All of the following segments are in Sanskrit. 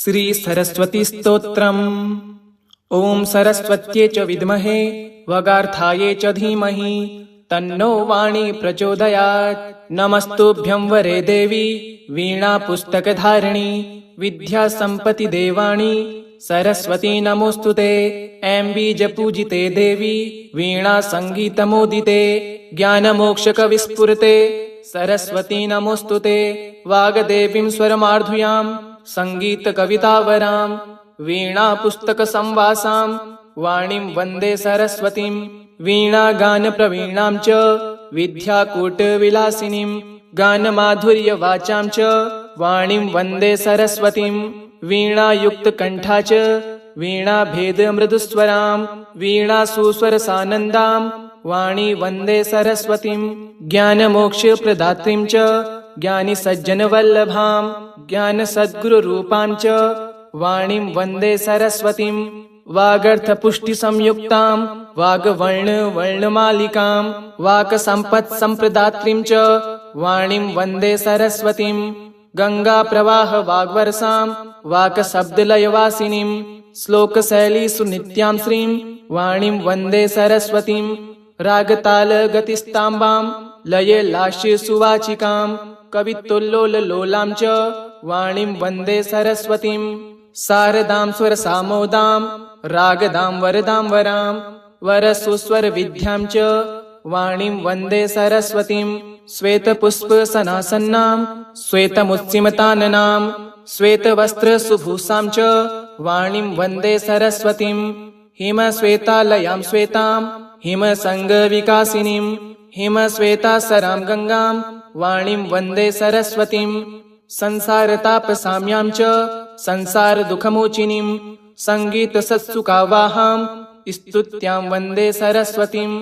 श्रीसरस्वतीस्तोत्रम् ॐ सरस्वत्यै च विद्महे वगार्थायै च धीमहि तन्नो वाणी प्रचोदयात्। नमस्तुभ्यं वरे देवी वीणापुस्तकधारिणि विद्यासम्पत्तिदेवाणि सरस्वती नमोऽस्तु ते। ऐं बीजपूजिते देवी वीणासङ्गीतमोदिते ज्ञानमोक्षकविस्फुरते। सरस्वती नमोऽस्तु ते वागदेवीं स्वरमार्धुयाम् सङ्गीतकवितावराम् वीणापुस्तकसंवासाम् वाणीं वन्दे सरस्वतीम् वीणागानप्रवीणाम् च विद्याकूटविलासिनीम् गानमाधुर्यवाचाम् च वाणीं वन्दे सरस्वतीम् वीणायुक्तकण्ठा च वीणाभेदमृदुस्वराम् वीणासुस्वरसानन्दाम् वाणी वन्दे सरस्वतीम् ज्ञानमोक्षप्रदात्रीम् च ज्ञानिसज्जनवल्लभाम् ज्ञानसद्गुरुरूपाम् च वाणीं वन्दे सरस्वतीम् वागर्थपुष्टिसंयुक्ताम् वागवर्णवर्णमालिकाम् वाक्सम्पत्सम्प्रदात्रीम् च वाणीं वन्दे सरस्वतीम् गङ्गाप्रवाहवाग्वरसाम् वाक्शब्दलयवासिनीम् श्लोकशैलीषु नित्यां श्रीम् वाणीं वन्दे सरस्वतीम् रागतालगतिस्ताम्बाम् लये लास्ये सुवाचिकाम् कवितुल्लोललोलाम् च वाणीं वन्दे सरस्वतीम् शारदां स्वरसामोदाम् रागदां वरदां वराम् वरसुस्वरविद्याम् च वाणीं वन्दे सरस्वतीम् श्वेतपुष्पसनासन्नाम् श्वेतमुच्चिमताननाम् श्वेतवस्त्रसुभूषाम् च वाणीं वन्दे सरस्वतीम् हिमश्वेतालयां श्वेताम् हिमसङ्गविकासिनीम् हिमश्वेतासराम् गङ्गाम् वाणीं वन्दे सरस्वतीम् संसारतापसाम्याम् च संसारदुःखमोचिनीम् सङ्गीतसत्सुकावाहाम् स्तुत्यां वन्दे सरस्वतीम्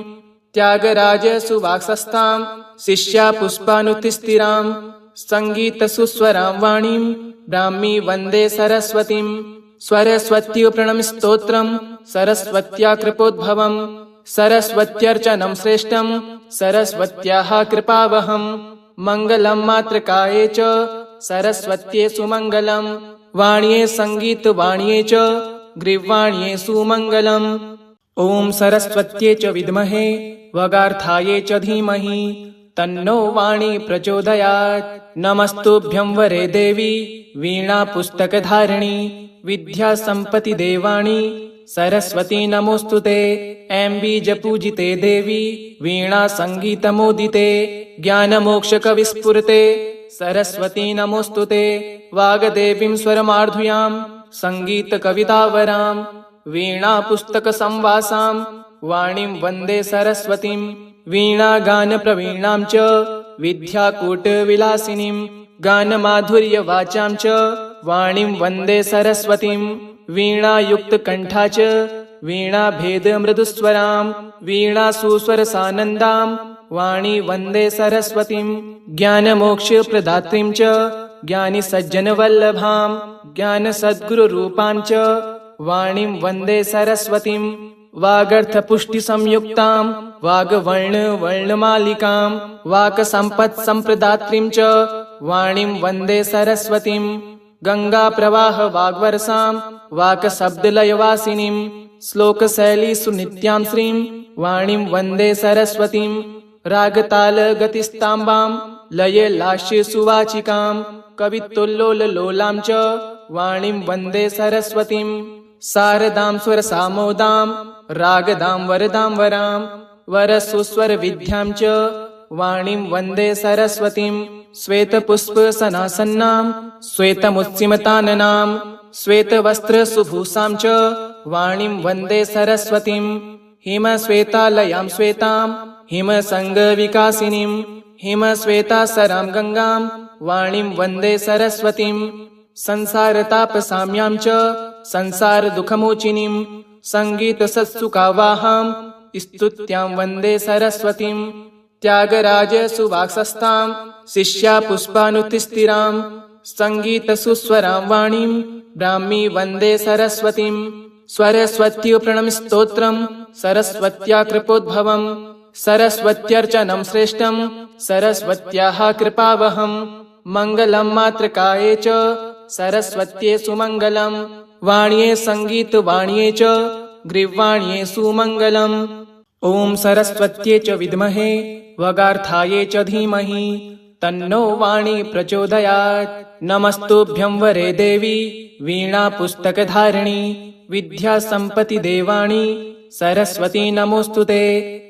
त्यागराजसुवाक्सस्ताम् शिष्या पुष्पानुतिस्थिराम् सङ्गीतसुस्वरां वाणीम् ब्राह्मी वन्दे सरस्वतीम् स्वरस्वत्युप्रणमस्तोत्रम् सरस्वत्या कृपोद्भवम् सरस्वत्यर्चनं श्रेष्ठम् सरस्वत्याः कृपावहम् मङ्गलम् मात्रकाये च सरस्वत्ये सुमङ्गलम्। वाण्ये सङ्गीतवाण्ये च ग्रीवाण्ये सुमङ्गलम्। ॐ सरस्वत्यै च विद्महे वगार्थायै च धीमहि। तन्नो वाणी प्रचोदयात्। नमस्तुभ्यं वरे देवी वीणापुस्तकधारिणि विद्यासम्पत्तिदेवाणि सरस्वती नमोऽस्तु ते ऐं बीजपूजिते देवी वीणासङ्गीतमोदिते ज्ञानमोक्षकविस्फुरते सरस्वती नमोऽस्तु ते। वागदेवीं स्वरमार्धुयाम् सङ्गीतकवितावराम् वीणापुस्तकसंवासाम् वाणीं वन्दे सरस्वतीम् वीणागानप्रवीणाम् च विद्याकूटविलासिनीम् गानमाधुर्यवाचाम् च वाणीं वन्दे सरस्वतीम् वीणायुक्तकण्ठा च वीणाभेदमृदुस्वराम् वीणासुस्वरसानन्दाम् वाणी वन्दे सरस्वतीम् ज्ञानमोक्षप्रदात्रीम् च ज्ञानिसज्जनवल्लभाम् ज्ञानसद्गुरुरूपाम् च। वाणीं वन्दे सरस्वतीम् वागर्थपुष्टिसंयुक्ताम् वागवर्णवर्णमालिकाम् वाक्सम्पत्सम्प्रदात्रीम् च। वाणीं वन्दे सरस्वतीम् गङ्गाप्रवाहवाग्वरसाम् वाक्शब्दलयवासिनीम् श्लोकशैलीषु नित्यां श्रीम् वाणीं वन्दे सरस्वतीम् रागतालगतिस्ताम्बाम् लये लास्ये सुवाचिकाम् कवितुल्लोललोलाम् च वाणीं वन्दे सरस्वतीम् शारदां स्वरसामोदाम् रागदां वरदां वराम् वरसुस्वरविद्याम् च वाणीं वन्दे सरस्वतीम् श्वेतपुष्पसनासन्नाम् श्वेतमुच्चिमताननाम् श्वेतवस्त्रसुभूषाम् च वाणीं वन्दे सरस्वतीम् हिमश्वेतालयां श्वेताम् हिमसङ्गविकासिनीम् हिमश्वेतासराम् गङ्गाम् वाणीं वन्दे सरस्वतीम् संसारतापसाम्याम् च संसारदुःखमोचिनीम् सङ्गीतसत्सुकावाहाम् स्तुत्यां वन्दे सरस्वतीम् त्यागराजसुवाक्सस्ताम् शिष्या पुष्पानुतिस्थिराम् सङ्गीतसुस्वराम् वाणीम् ब्राह्मी वन्दे सरस्वतीम् स्वरस्वत्युप्रणमस्तोत्रम् सरस्वत्या कृपोद्भवम् सरस्वत्यर्चनं श्रेष्ठम् सरस्वत्याः कृपावहम् मङ्गलम् मात्रकाये च सरस्वत्ये सुमङ्गलम् वाण्ये सङ्गीतवाण्ये च ग्रीवाण्ये सुमङ्गलम् ॐ सरस्वत्ये च विद्महे वगार्थाये च धीमहि तन्नो वाणी प्रचोदयात्। नमस्तुभ्यं वरे देवी वीणा पुस्तकधारिणी विद्या सम्पति देवाणि सरस्वती नमोऽस्तु ते।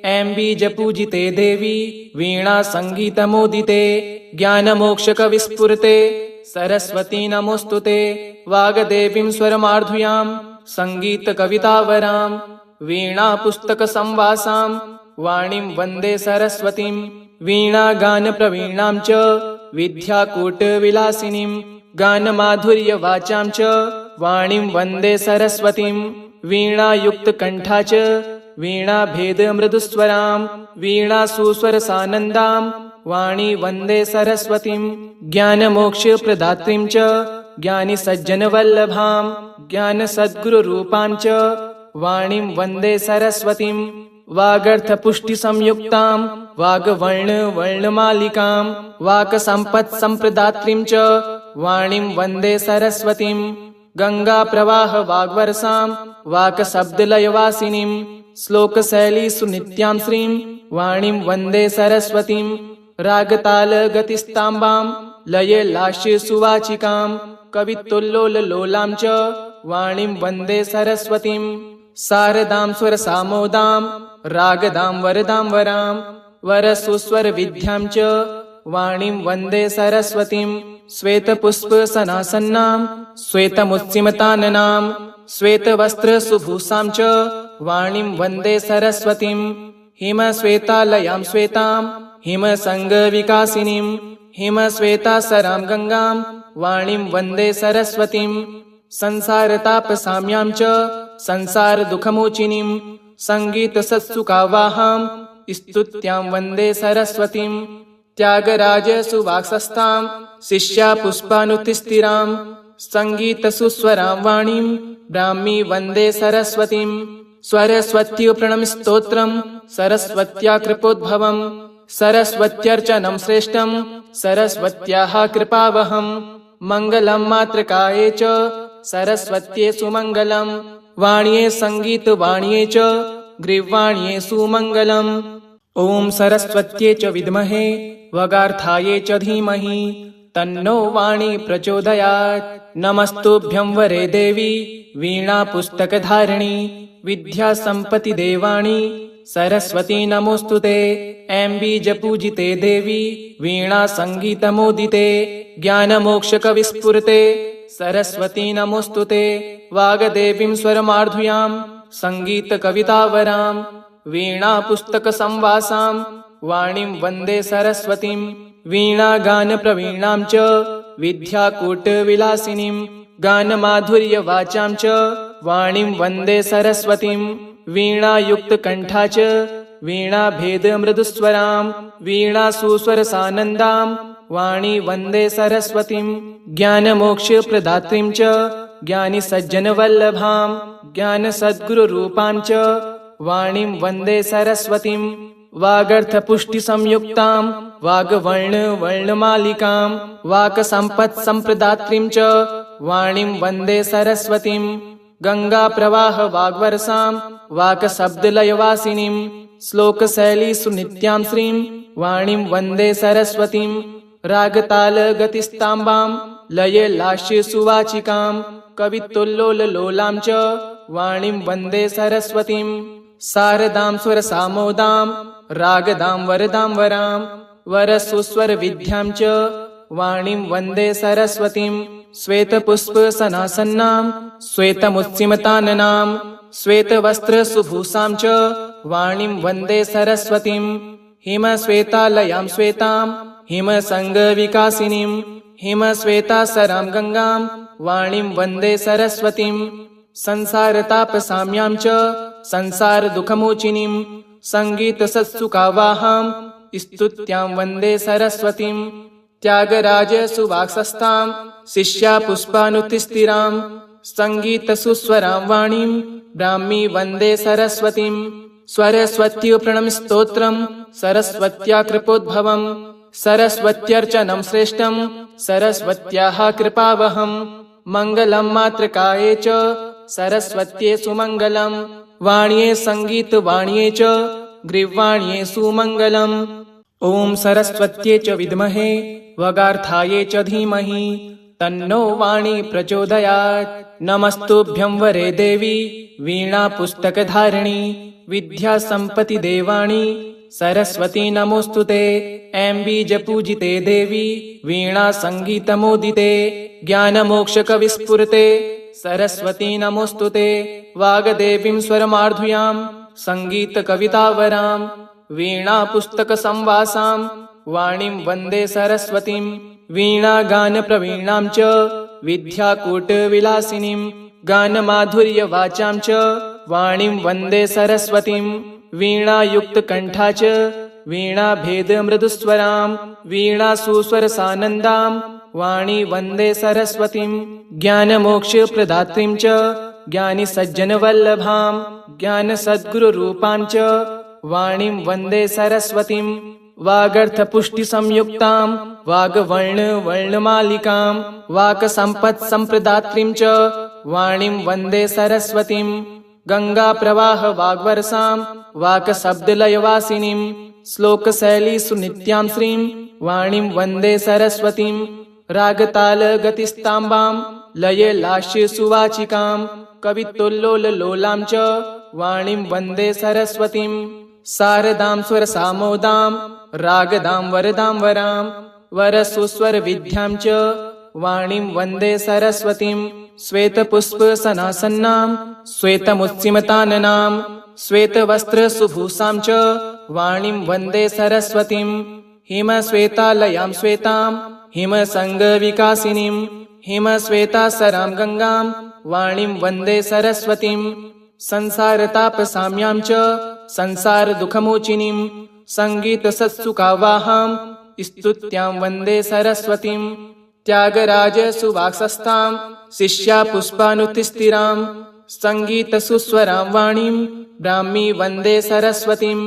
ऐं बीजपूजिते देवी वीणा सङ्गीतमोदिते ज्ञानमोक्षकविस्फुरते। सरस्वती नमोऽस्तु ते। वागदेवीं स्वरमार्धुयाम् सङ्गीतकवितावराम् वीणा पुस्तकसंवासाम् वाणीं वन्दे सरस्वतीम् वीणागानप्रवीणां च विद्याकूटविलासिनीं गानमाधुर्यवाचां च वाणीं वन्दे सरस्वतीम् वीणायुक्तकण्ठा च वीणाभेदमृदुस्वराम् वीणा सुस्वरसानन्दाम् वाणी वन्दे सरस्वतीम् ज्ञानमोक्षप्रदात्रीं च ज्ञानिसज्जनवल्लभाम् ज्ञानसद्गुरुरूपां च वाणीं वन्दे सरस्वतीम् वागर्थपुष्टिसंयुक्ताम् वागवर्णवर्णमालिकाम् वाक्सम्पत्सम्प्रदात्रीं च वाणीं वन्दे सरस्वतीम् गङ्गाप्रवाहवाग्वरसाम् वाक्शब्दलयवासिनीम् श्लोकशैलीषु नित्यां श्रीं वाणीं वन्दे सरस्वतीम् रागतालगतिस्ताम्बाम् लयलास्यसुवाचिकाम् कवितुल्लोललोलां च वाणीं वन्दे सरस्वतीम् शारदां स्वरसामोदां रागदां वरदां वराम् वरसुस्वरविद्यां च वाणीं वन्दे सरस्वतीम् श्वेतपुष्पसनासन्नाम् श्वेतमुच्चिमताननाम् श्वेतवस्त्रसुभूषां च वाणीं वन्दे सरस्वतीम् हिमश्वेतालयां श्वेताम् हिमसङ्गविकासिनीम् हिमश्वेतासरां गङ्गाम् वाणीं वन्दे सरस्वतीम् संसारतापसाम्यां च संसारदुःखमोचिनीम् सङ्गीतसत्सुकावाहाम् स्तुत्यां वन्दे सरस्वतीम् त्यागराजसुवाक्सस्ताम् शिष्या पुष्पानुतिस्थिराम् सङ्गीतसुस्वरां वाणीम् ब्राह्मी वन्दे सरस्वतीम् स्वरस्वत्युप्रणमस्तोत्रम् सरस्वत्या कृपोद्भवम् सरस्वत्यर्चनम् श्रेष्ठम् सरस्वत्याः कृपावहम् मङ्गलम् मातृकाये च सरस्वत्ये सुमङ्गलम् वाण्ये सङ्गीतवाण्ये च ग्रीवाण्ये सुमङ्गलम् ॐ सरस्वत्ये च विद्महे वगार्थाये च धीमहि तन्नो वाणी प्रचोदयात्। नमस्तुभ्यं वरे देवी वीणा पुस्तकधारिणी सरस्वती नमोऽस्तु ते। ऐं बीजपूजिते देवी वीणा सङ्गीतमोदिते ज्ञानमोक्षकविस्फुरते। सरस्वती नमोऽस्तु ते वागदेवीं स्वरमार्धुयाम् सङ्गीतकवितावराम् वीणा पुस्तकसंवासाम् वाणीं वन्दे सरस्वतीम् वीणागानप्रवीणां च विद्याकूटविलासिनीम् गानमाधुर्यवाचां च वाणीं वन्दे सरस्वतीम् वीणायुक्तकण्ठा च वीणाभेदमृदुस्वराम् वीणा सुस्वरसानन्दाम् वाणी वन्दे सरस्वतीम् ज्ञानमोक्षप्रदात्रीं च ज्ञानिसज्जनवल्लभाम् ज्ञानसद्गुरुरूपां च वाणीं वन्दे सरस्वतीम् वागर्थपुष्टिसंयुक्ताम् वागवर्णवर्णमालिकाम् वाक्सम्पत्सम्प्रदात्रीं च वाणीं वन्दे सरस्वतीम् गङ्गाप्रवाहवाग्वरसाम् वाक्शब्दलयवासिनीम् श्लोकशैलीषु नित्यां श्रीं वाणीं वन्दे सरस्वतीम् रागतालगतिस्ताम्बाम् लयलास्यसुवाचिकाम् कवितुल्लोललोलां च वाणीं वन्दे सरस्वतीम् शारदां स्वरसामोदाम् रागदां वरदां वराम् वरसुस्वरविद्यां च वाणीं वन्दे सरस्वतीम् श्वेतपुष्पसनासन्नाम् श्वेतमुच्चिमताननाम् श्वेतवस्त्रसुभूषां च वाणीं वन्दे सरस्वतीम् हिमश्वेतालयां श्वेताम् हिमसङ्गविकासिनीम् हिमश्वेतासरां गङ्गाम् वाणीं वन्दे सरस्वतीम् संसारतापसाम्यां च संसारदुःखमोचिनीम् सङ्गीतसत्सुकावाहाम् स्तुत्यां वन्दे सरस्वतीम् त्यागराजसुवाक्सस्ताम् शिष्या पुष्पानुतिस्थिराम् सङ्गीतसुस्वरां वाणीम् ब्राह्मी वन्दे सरस्वतीम् स्वरस्वत्युप्रणमस्तोत्रम् सरस्वत्या कृपोद्भवम् सरस्वत्यर्चनं श्रेष्ठं सरस्वत्याः कृपावहम् मङ्गलं मात्रकाये च सरस्वत्ये सुमङ्गलं वाण्ये सङ्गीतवाण्ये च ग्रीवाण्ये सुमङ्गलम्। ॐ सरस्वत्ये च विद्महे वगार्थाये च धीमहि। तन्नो वाणी प्रचोदयात्। नमस्तुभ्यं वरे देवी वीणापुस्तकधारिणी विद्यासम्पत्तिदेवाणि सरस्वती नमोऽस्तु ते ऐं बीजपूजिते देवी वीणासङ्गीतमोदिते ज्ञानमोक्षकविस्फुरते सरस्वती नमोऽस्तु ते। वागदेवीं स्वरमार्धुयाम् सङ्गीतकवितावराम् वीणापुस्तकसंवासाम् वाणीं वन्दे सरस्वतीम् वीणागानप्रवीणां च विद्याकूटविलासिनीं गानमाधुर्यवाचां च वाणीं वन्दे सरस्वतीम् वीणायुक्तकण्ठा च वीणाभेदमृदुस्वराम् वीणासुस्वरसानन्दाम् वाणी वन्दे सरस्वतीम् ज्ञानमोक्षप्रदात्रीं च ज्ञानिसज्जनवल्लभाम् ज्ञानसद्गुरुरूपां च। वाणीं वन्दे सरस्वतीम् वागर्थपुष्टिसंयुक्ताम् वागवर्णवर्णमालिकाम् वाक्सम्पत्सम्प्रदात्रीं च। वाणीं वन्दे सरस्वतीम् गङ्गाप्रवाह वाग्वरसाम् वाक्शब्दलयवासिनीम् श्लोकशैलीषु नित्यां श्रीं वाणीं वन्दे सरस्वतीम् रागतालगतिस्ताम्बाम् लयलास्यसुवाचिकाम् कवितुल्लोललोलां च वाणीं वन्दे सरस्वतीम्। शारदां स्वरसामोदां रागदां वरदां वराम् वरसुस्वरविद्यां च वाणीं वन्दे सरस्वतीम्। श्वेतपुष्पसनासन्नाम् श्वेतमुच्चिमताननाम् श्वेतवस्त्रसुभूषां च वाणीं वन्दे सरस्वतीम्। हिमश्वेतालयां श्वेताम् हिमसङ्गविकासिनीम् हिमश्वेतासरां गङ्गाम् वाणीं वन्दे सरस्वतीम् संसारतापसाम्यां च संसारदुःखमोचिनीम् सङ्गीतसत्सुकावाहाम् स्तुत्यां वन्दे सरस्वतीम् त्यागराजसुवाक्सस्ताम् शिष्या पुष्पानुतिस्थिराम् सङ्गीतसुस्वरां वाणीम् ब्राह्मी वन्दे सरस्वतीम्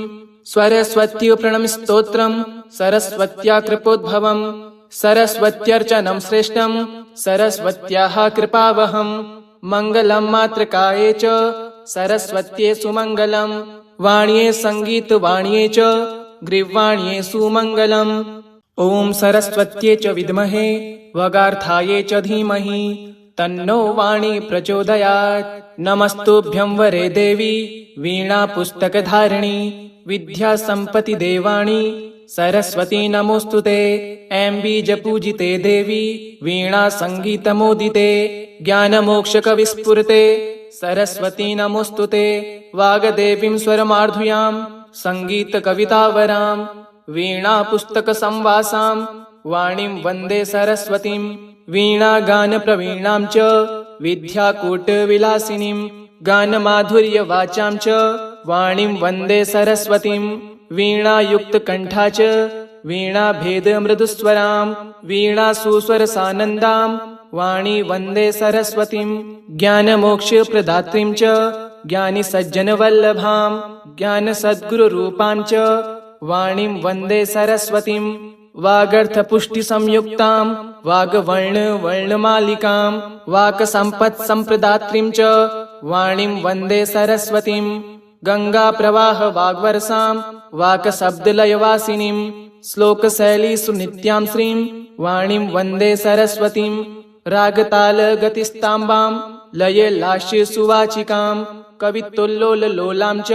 स्वरस्वत्युप्रणमस्तोत्रम् सरस्वत्या कृपोद्भवम् सरस्वत्यर्चनं श्रेष्ठम् सरस्वत्याः कृपावहम् मङ्गलं मात्रकाये च सरस्वत्ये सुमङ्गलम् वाण्ये सङ्गीतवाण्ये च ग्रीवाण्ये सुमङ्गलम् ॐ सरस्वत्ये च विद्महे वगार्थाये च धीमहि। तन्नो वाणी प्रचोदयात्। नमस्तुभ्यं वरे देवी वीणापुस्तकधारिणी विद्यासम्पत्तिदेवाणि सरस्वती नमोऽस्तु ते। ऐं बीजपूजिते देवी वीणासङ्गीतमोदिते ज्ञानमोक्षकविस्फुरते। सरस्वती नमोऽस्तु ते। वागदेवीं स्वरमार्धुयाम् सङ्गीतकवितावराम् वीणापुस्तकसंवासाम् वाणीं वन्दे सरस्वतीम् वीणागानप्रवीणां च विद्याकूटविलासिनीम् गानमाधुर्यवाचां च वाणीं वन्दे सरस्वतीम् वीणायुक्तकण्ठा च वीणाभेदमृदुस्वराम् वीणासुस्वरसानन्दाम् वाणी वन्दे सरस्वतीम् ज्ञानमोक्षप्रदात्रीं च ज्ञानिसज्जनवल्लभाम् ज्ञानसद्गुरुरूपां च वाणीं वन्दे सरस्वतीम् वागर्थपुष्टिसंयुक्ताम् वागवर्णवर्णमालिकाम् वाक्सम्पत्सम्प्रदात्रीं च वाणीं वन्दे सरस्वतीम् गङ्गाप्रवाह वाग्वरसाम् वाक्शब्दलयवासिनीम् श्लोकशैलीषु नित्यां श्रीं वाणीं वन्दे सरस्वतीम् रागतालगतिस्ताम्बाम् लयलास्यसुवाचिकाम् कवितुल्लोललोलां च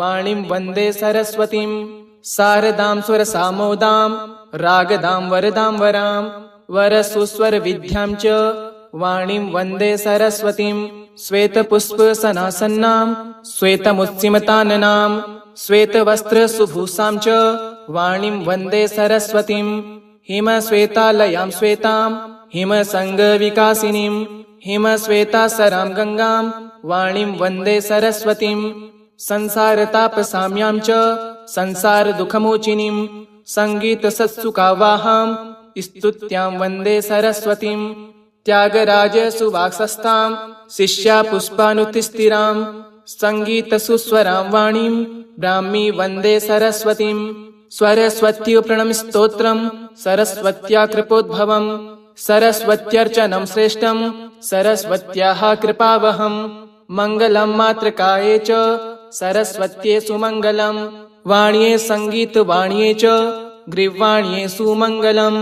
वाणीं वन्दे सरस्वतीम् शारदां स्वरसामोदाम् रागदां वरदां वराम् वरसुस्वरविद्यां च वाणीं वन्दे सरस्वतीम् श्वेतपुष्पसनासन्नाम् श्वेतमुच्चिमताननाम् श्वेतवस्त्रसुभूषां च वाणीं वन्दे सरस्वतीम् हिमश्वेतालयां श्वेताम् हिमसङ्गविकासिनीम् हिमश्वेतासरां गङ्गाम् वाणीं वन्दे सरस्वतीम् संसारतापसाम्यां च संसारदुःखमोचिनीम् सङ्गीतसत्सुकावाहाम् स्तुत्यां वन्दे सरस्वतीम् त्यागराजसुवाक्सस्ताम् शिष्या पुष्पानुतिस्थिराम् सङ्गीतसुस्वरां वाणीम् ब्राह्मी वन्दे सरस्वतीम् स्वरस्वत्युप्रणमस्तोत्रम् सरस्वत्या कृपोद्भवम् सरस्वत्यर्चनम् श्रेष्ठम् सरस्वत्याः कृपावहम् मङ्गलम् मात्रकाये च सरस्वत्ये सुमङ्गलम् वाण्ये सङ्गीतवाण्ये च ग्रीवाण्ये सुमङ्गलम्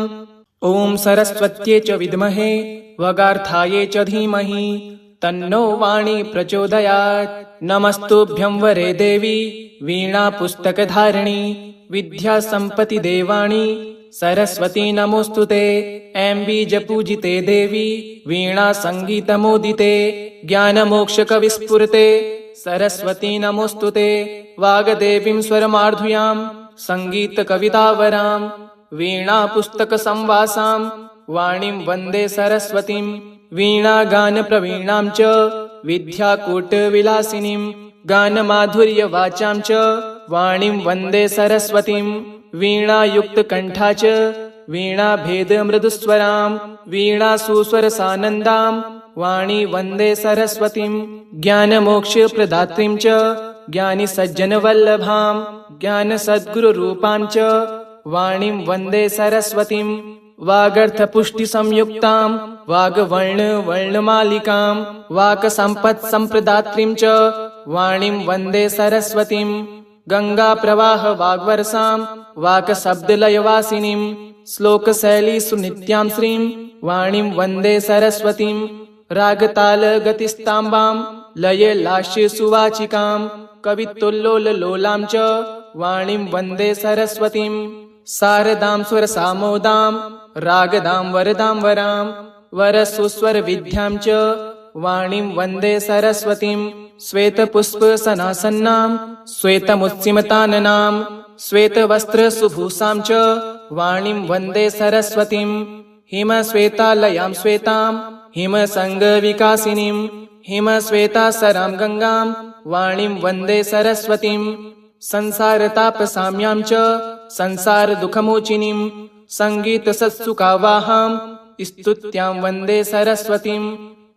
ॐ सरस्वत्ये च विद्महे वगार्थाये च धीमहि तन्नो वाणी प्रचोदयात्। नमस्तुभ्यं वरे देवी वीणा पुस्तकधारिणी विद्या सम्पति देवाणि सरस्वती नमोऽस्तु ते। बीजपूजिते देवी वीणा सङ्गीतमोदिते ज्ञानमोक्षकविस्फुरते। सरस्वती नमोऽस्तु ते। वागदेवीं स्वरमार्धुयाम् सङ्गीतकवितावराम् वीणा पुस्तकसंवासाम् वाणीं वन्दे सरस्वतीम् वीणा गानप्रवीणाम् च विद्याकूटविलासिनीम् गानमाधुर्यवाचाम् च वाणीं वन्दे सरस्वतीम् वीणायुक्तकण्ठा च वीणाभेदमृदुस्वराम् वीणा सुस्वरसानन्दाम् वाणी वन्दे सरस्वतीम् ज्ञानमोक्षप्रदात्रीम् च ज्ञानिसज्जनवल्लभाम् ज्ञानसद्गुरुरूपाम् च वाणीं वन्दे सरस्वतीम् वागर्थपुष्टिसंयुक्ताम् वागवर्णवर्णमालिकाम् वाक्सम्पत्सम्प्रदात्रीम् च वाणीं वन्दे सरस्वतीम् गङ्गाप्रवाह वाग्वरसाम् वाकशब्दलयवासिनीम् श्लोकशैलीषु नित्याम् श्रीम् वाणीम् वन्दे सरस्वतीम् रागतालगतिस्ताम्बाम् लये लास्ये सुवाचिकाम् कवितुल्लोललोलाम् च वाणीम् वन्दे सरस्वतीम् शारदाम् स्वरसामोदाम् रागदाम् वरदाम् वराम् वरसुस्वरविद्याम् च वाणीम् वन्दे सरस्वतीम् श्वेतपुष्पसनासन्नाम् श्वेतमुत्सिमताननाम् श्वेतवस्त्रसुभूषाम् च वाणीम् वन्दे सरस्वतीम् हिमश्वेतालयाम् श्वेताम् हिमसङ्गविकासिनीम् हिमश्वेतासराम् गङ्गाम् वाणीम् वन्दे सरस्वतीम् संसारतापसाम्याम् च संसारदुःखमोचिनीम् सङ्गीतसत्सुकावाहाम् स्तुत्याम् वन्दे सरस्वतीम्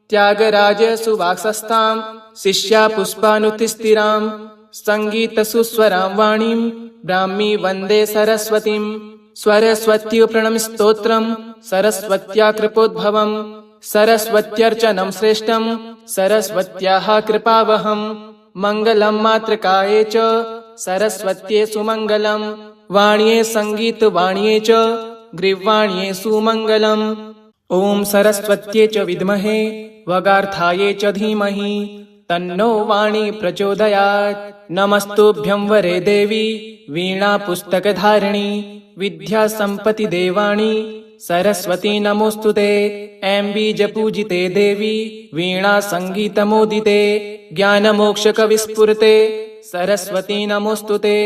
त्यागराजसुवाक्सस्ताम् शिष्या पुष्पानुतिस्थिराम् सङ्गीतसुस्वराम् वाणीम् ब्राह्मी वन्दे सरस्वतीम् स्वरस्वत्युप्रणमस्तोत्रम् सरस्वत्या कृपोद्भवम् सरस्वत्यर्चनम् श्रेष्ठम् सरस्वत्याः कृपावहम् मङ्गलम् मात्रकाये च सरस्वत्ये सुमङ्गलम् वाण्ये सङ्गीतवाण्ये च ग्रीवाण्ये सुमङ्गलम्। ॐ सरस्वत्ये च विद्महे वगार्थाये च धीमहि। तन्नो वाणी प्रचोदयात्। नमस्तुभ्यं वरे देवी वीणा पुस्तकधारिणी सरस्वती नमोऽस्तु ते बीजपूजिते देवी वीणा सङ्गीतमोदिते ज्ञानमोक्षकविस्फुरते सरस्वती नमोऽस्तु ते।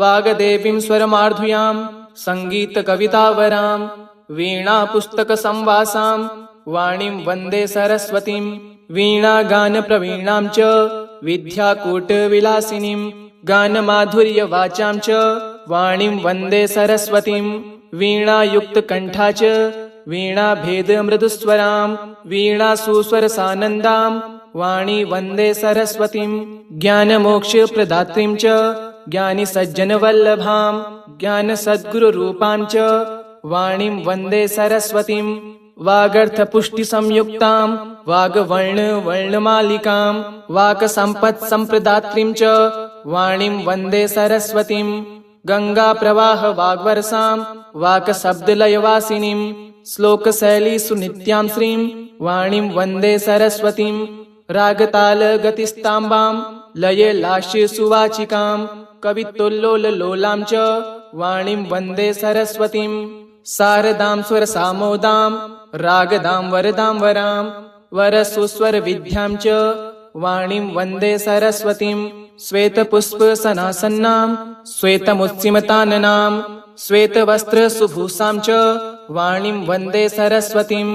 वागदेवीं स्वरमार्धुयाम् सङ्गीतकवितावराम् वीणा पुस्तकसंवासाम् वाणीं वन्दे सरस्वतीम् वीणा गानप्रवीणाम् च विद्याकूटविलासिनीम् गानमाधुर्यवाचाम् च वाणीं वन्दे सरस्वतीम् वीणायुक्तकण्ठा च वीणाभेदमृदुस्वराम् वीणा सुस्वरसानन्दाम् वाणी वन्दे सरस्वतीम् ज्ञानमोक्षप्रदात्रीम् च च। वाणीं वन्दे वागवर्णवर्णमालिकाम् वाकसम्पत्सम्प्रदात्रीम् च। वाणीम् वन्दे सरस्वतीम् गङ्गाप्रवाह वाग्वरसाम् वाकशब्दलयवासिनीम् श्लोकशैलीषु नित्याम् श्रीम् वाणीम् वन्दे सरस्वतीम् रागतालगतिस्ताम्बाम् लये लास्ये सुवाचिकाम् कवितुल्लोललोलाम् च वाणीम् वन्दे सरस्वतीम् शारदाम् स्वरसामोदाम् रागदाम् वरदाम् वराम् वरसुस्वरविद्याम् च वाणीम् वन्दे सरस्वतीम् श्वेतपुष्पसनासन्नाम् श्वेतमुत्सिमताननाम् श्वेतवस्त्रसुभूषाम् च वाणीम् वन्दे सरस्वतीम्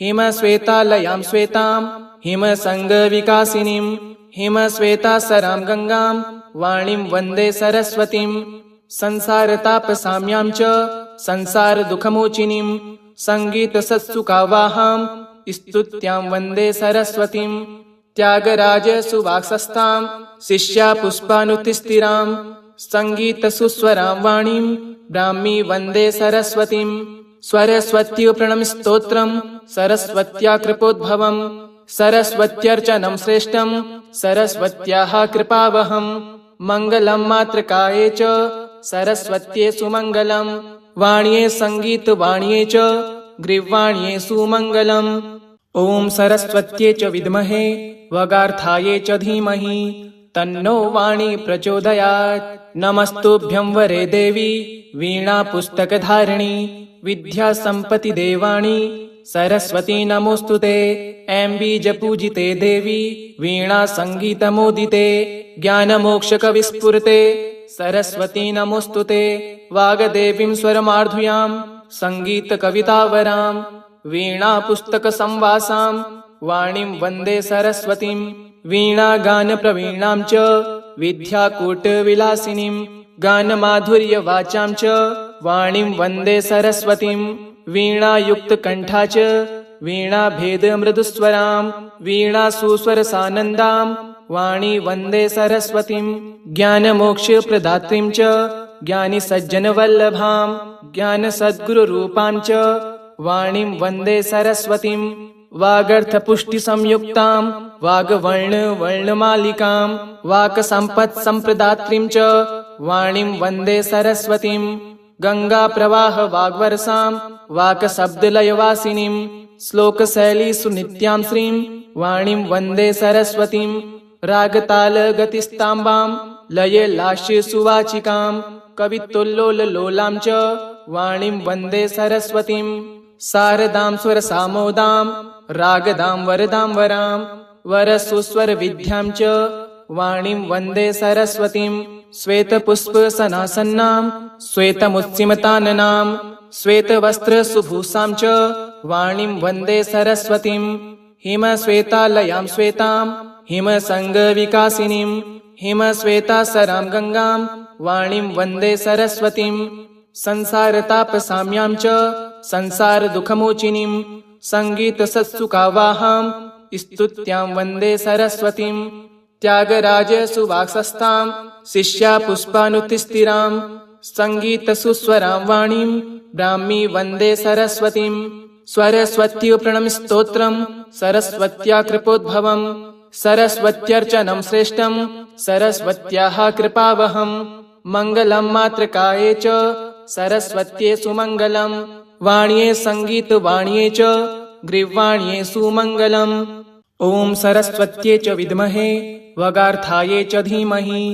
हिमश्वेतालयाम् श्वेताम् हिमसङ्गविकासिनीम् हिमश्वेतासराम् गङ्गाम् वाणीम् वन्दे सरस्वतीम् संसारतापसाम्याम् च संसारदुःखमोचिनीम् सङ्गीतसत्सुकावाहाम् स्तुत्याम् वन्दे सरस्वतीम् त्यागराजसुवाक्सस्ताम् शिष्या पुष्पानुतिस्थिराम् सङ्गीतसुस्वरां वाणीं ब्राह्मी वन्दे सरस्वतीम् स्वरस्वत्युप्रणमस्तोत्रम् सरस्वत्या कृपोद्भवम् सरस्वत्यर्चनं श्रेष्ठम् सरस्वत्याः कृपावहम् मङ्गलम् मातृकाये च सरस्वत्ये सुमङ्गलम् वाण्ये सङ्गीतवाण्ये च ग्रीवाण्ये सुमङ्गलम् ॐ सरस्वत्ये च विद्महे वगार्थाये च धीमहि तन्नो वाणी प्रचोदयात्। नमस्तुभ्यं वरे देवी वीणापुस्तकधारिणी विद्यासम्पत्तिदेवाणि सरस्वती नमोऽस्तु ते। एम्बीजपूजिते देवी वीणासङ्गीतमोदिते ज्ञानमोक्षकविस्फुरते। सरस्वती नमोऽस्तु ते। वागदेवीं स्वरमार्धुयाम् सङ्गीतकवितावराम् वीणापुस्तकसंवासाम् वाणीं वन्दे सरस्वतीम् वीणागानप्रवीणाम् च विद्याकूटविलासिनीम् गानमाधुर्यवाचाम् च वाणीं वन्दे सरस्वतीम् वीणायुक्तकण्ठा च वीणाभेदमृदुस्वराम् वीणासुस्वरसानन्दाम् वाणी वन्दे सरस्वतीम् ज्ञानमोक्षप्रदात्रीम् च ज्ञानिसज्जनवल्लभाम् ज्ञानसद्गुरुरूपाम् च वाणीं वन्दे सरस्वतीम् वागर्थपुष्टिसंयुक्ताम् वागवर्णवर्णमालिकाम् वाक्सम्पत्सम्प्रदात्रीम् च वाणीं वन्दे सरस्वतीम् गङ्गाप्रवाह वाग्वरसाम् वाकशब्दलयवासिनीम् श्लोकशैलीषु नित्यां श्रीम् वाणीं वन्दे सरस्वतीम् रागतालगतिस्ताम्बाम् लये लास्ये सुवाचिकाम् कवितुल्लोललोलाम् च वाणीं वन्दे सरस्वतीम् शारदां स्वरसामोदाम् रागदां वरदां वराम् वरसुस्वरविद्यां च वाणीं वन्दे सरस्वतीम् श्वेतपुष्पसनासन्नाम् श्वेतमुत्सिमताननाम् श्वेतवस्त्रसुभूषाम् च वाणीं वन्दे सरस्वतीम् हिमश्वेतालयां श्वेताम् हिमसङ्गविकासिनीम् हिमश्वेतासरां गङ्गाम् वाणीं वन्दे सरस्वतीम् संसारतापसाम्यां च संसारदुःखमोचिनीम् सङ्गीतसत्सुकावाहाम् स्तुत्यां वन्दे सरस्वतीम् त्यागराजसुवाक्सस्ताम् शिष्या पुष्पानुतिस्थिराम् सङ्गीतसुस्वरां वाणीम् ब्राह्मी वन्दे सरस्वतीम् स्वरस्वत्युप्रणमस्तोत्रम् सरस्वत्या कृपोद्भवम् सरस्वत्यर्चनं श्रेष्ठम् सरस्वत्याः कृपावहम् मङ्गलम् मातृकाये च सरस्वत्ये सुमङ्गलम् वाण्ये सङ्गीतवाण्ये च ग्रीवाण्ये सुमङ्गलम्। ॐ सरस्वत्ये च विद्महे वगार्थाये च धीमहि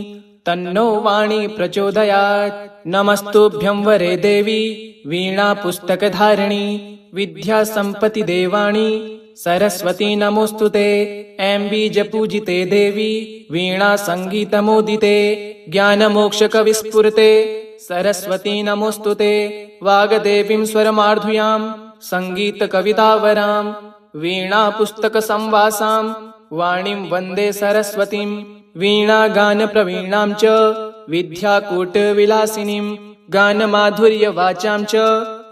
तन्नो वाणी प्रचोदयात्। नमस्तुभ्यं वरे देवी वीणापुस्तकधारिणी विद्यासम्पत्तिदेवाणि सरस्वती नमोऽस्तु ते। एम्बीजपूजिते देवी वीणासङ्गीतमोदिते। ज्ञानमोक्षकविस्फुरते। सरस्वती नमोऽस्तु ते। वागदेवीं स्वरमार्धुयाम् सङ्गीतकवितावराम् वीणापुस्तकसंवासाम् वाणीं वन्दे सरस्वतीम् वीणागानप्रवीणाम् च विद्याकूटविलासिनीम् गानमाधुर्यवाचाम् च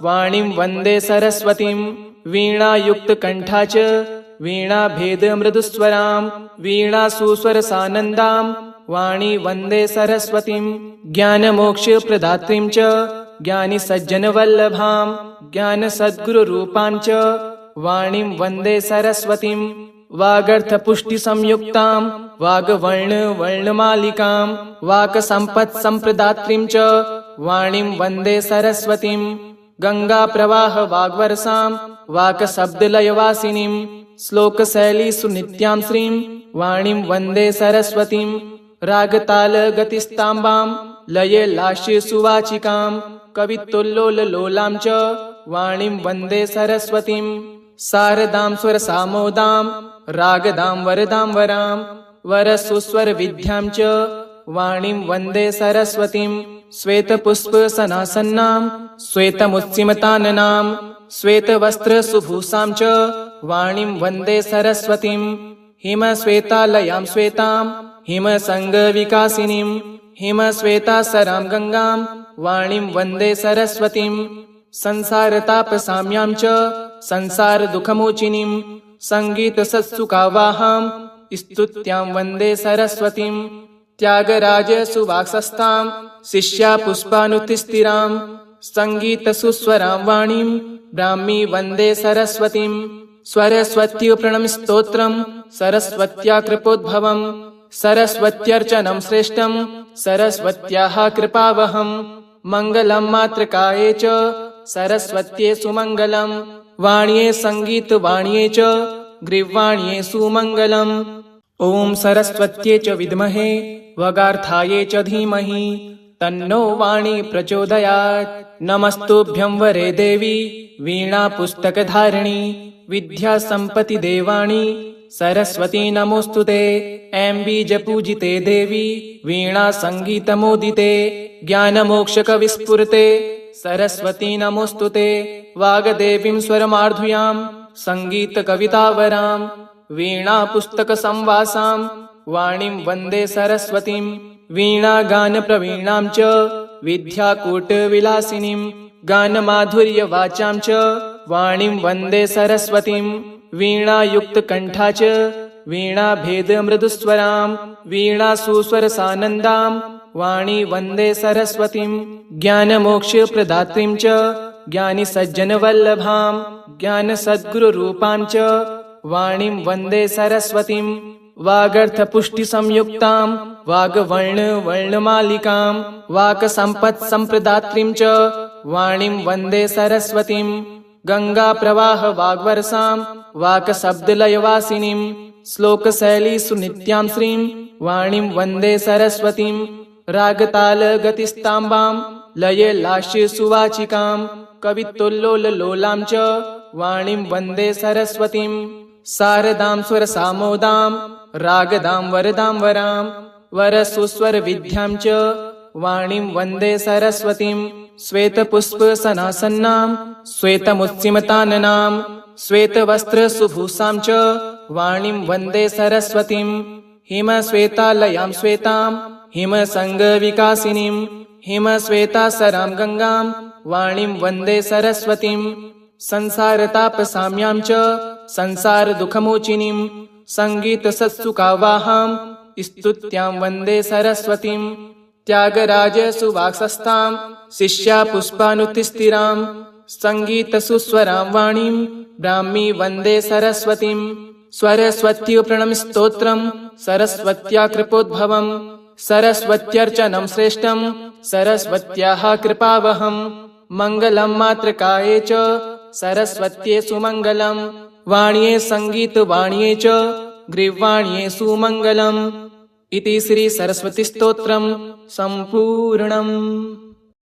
वाणीं वन्दे सरस्वतीम् वीणायुक्तकण्ठा च वीणाभेदमृदुस्वराम् वीणासुस्वरसानन्दाम् वाणी वन्दे सरस्वतीम् ज्ञानमोक्षप्रदात्रीम् च ज्ञानिसज्जनवल्लभाम् ज्ञानसद्गुरुरूपाम् च वाणीं वन्दे सरस्वतीम् वागर्थपुष्टिसंयुक्ताम् वागवर्णवर्णमालिकाम् वाकसम्पत्सम्प्रदात्रीम् च वाणीं वन्दे सरस्वतीम् गङ्गाप्रवाह वाग्वरसाम् वाकशब्दलयवासिनीम् श्लोकशैलीषु नित्यां श्रीम् वाणीं वन्दे सरस्वतीम् रागतालगतिस्ताम्बाम् लये लास्ये सुवाचिकाम् कवितुल्लोललोलाम् च वाणीं वन्दे सरस्वतीम् शारदां स्वरसामोदाम् रागदां वरदां वराम् वरसुस्वरविद्याम् च वाणीं वन्दे सरस्वतीम् श्वेतपुष्पसनासन्नाम् श्वेतमुत्सिमताननाम् श्वेतवस्त्रसुभूषाम् च वाणीं वन्दे सरस्वतीम् हिमश्वेतालयां श्वेताम् हिमसङ्गविकासिनीम् हिमश्वेतासरां गङ्गाम् वाणीं वन्दे सरस्वतीम् संसारतापसाम्यां च संसारदुःखमोचिनीम् सङ्गीतसत्सुकावाहाम् स्तुत्यां वन्दे सरस्वतीम् त्यागराज सुवाक्सस्ताम् शिष्या पुष्पानुतिस्थिराम् सङ्गीतसुस्वरां वाणीम् ब्राह्मी वन्दे सरस्वतीम् स्वरस्वत्यो प्रणमस्तोत्रम् सरस्वत्या कृपोद्भवम् सरस्वत्यर्चनम् श्रेष्ठम् सरस्वत्याः कृपावहम् मङ्गलम् मातृकाये च सरस्वत्ये सुमङ्गलम् वाण्ये सङ्गीतवाण्ये च ग्रीवाण्ये सुमङ्गलम्। ॐ सरस्वत्ये च विद्महे वगार्थाये च धीमहि तन्नो वाणी प्रचोदयात्। नमस्तुभ्यं वरे देवी वीणा पुस्तकधारिणी सरस्वती नमोऽस्तु ते। ऐं बीजपूजिते देवी वीणा सङ्गीतमोदिते ज्ञानमोक्षकविस्फुरते सरस्वती नमोऽस्तु ते। वागदेवीं स्वरमार्धुयाम् सङ्गीतकवितावराम् वीणा पुस्तकसंवासाम् वाणीं वन्दे सरस्वतीम् वीणा गानप्रवीणाम् च विद्याकूटविलासिनीम् गानमाधुर्यवाचाम् च वाणीं वन्दे सरस्वतीम् वीणायुक्तकण्ठा च वीणाभेदमृदुस्वराम् वीणा सुस्वरसानन्दाम् वाणी वन्दे सरस्वतीम् ज्ञानमोक्षप्रदात्रीम् च ज्ञानिसज्जनवल्लभाम् ज्ञानसद्गुरुरूपाम् च। वाणीं वन्दे सरस्वतीम् वागर्थपुष्टिसंयुक्ताम् वागवर्णवर्णमालिकाम् वाक्सम्पत्सम्प्रदात्रीम् च। वाणीं वन्दे सरस्वतीम् गङ्गाप्रवाह वाग्वरसाम् वाक्शब्दलयवासिनीम् श्लोकशैलीषु नित्यां श्रीम् वाणीं वन्दे सरस्वतीम् रागतालगतिस्ताम्बाम् लये लास्ये सुवाचिकाम् कवितुल्लोललोलाम् च वाणीं वन्दे सरस्वतीम्। शारदां स्वरसामोदाम् रागदां वरदां वराम् वरसुस्वरविद्यां च वाणीं वन्दे सरस्वतीम्। श्वेतपुष्पसनासन्नाम् श्वेतमुच्चिमताननाम् श्वेतवस्त्रसुभूषाम् च वाणीं वन्दे सरस्वतीम्। हिमश्वेतालयां श्वेताम् हिमसङ्गविकासिनीम् हिमश्वेतासरां गङ्गाम् वाणीं वन्दे सरस्वतीम् संसारतापसाम्यां च संसारदुःखमोचिनीम् सङ्गीतसत्सुकावाहाम् स्तुत्यां वन्दे सरस्वतीम् त्यागराज सुवाक्सस्ताम् शिष्या पुष्पानुतिस्थिराम् सङ्गीतसुस्वरां वाणीम् ब्राह्मी वन्दे सरस्वतीम् स्वरस्वत्यो प्रणमस्तोत्रम् सरस्वत्या कृपोद्भवम् सरस्वत्यर्चनम् श्रेष्ठम् सरस्वत्याः कृपावहम् मङ्गलम् मातृकाये च सरस्वत्ये सुमङ्गलम् वाण्ये सङ्गीतवाण्ये च ग्रीवाण्ये सुमङ्गलम् इति श्रीसरस्वतीस्तोत्रम् सम्पूर्णम्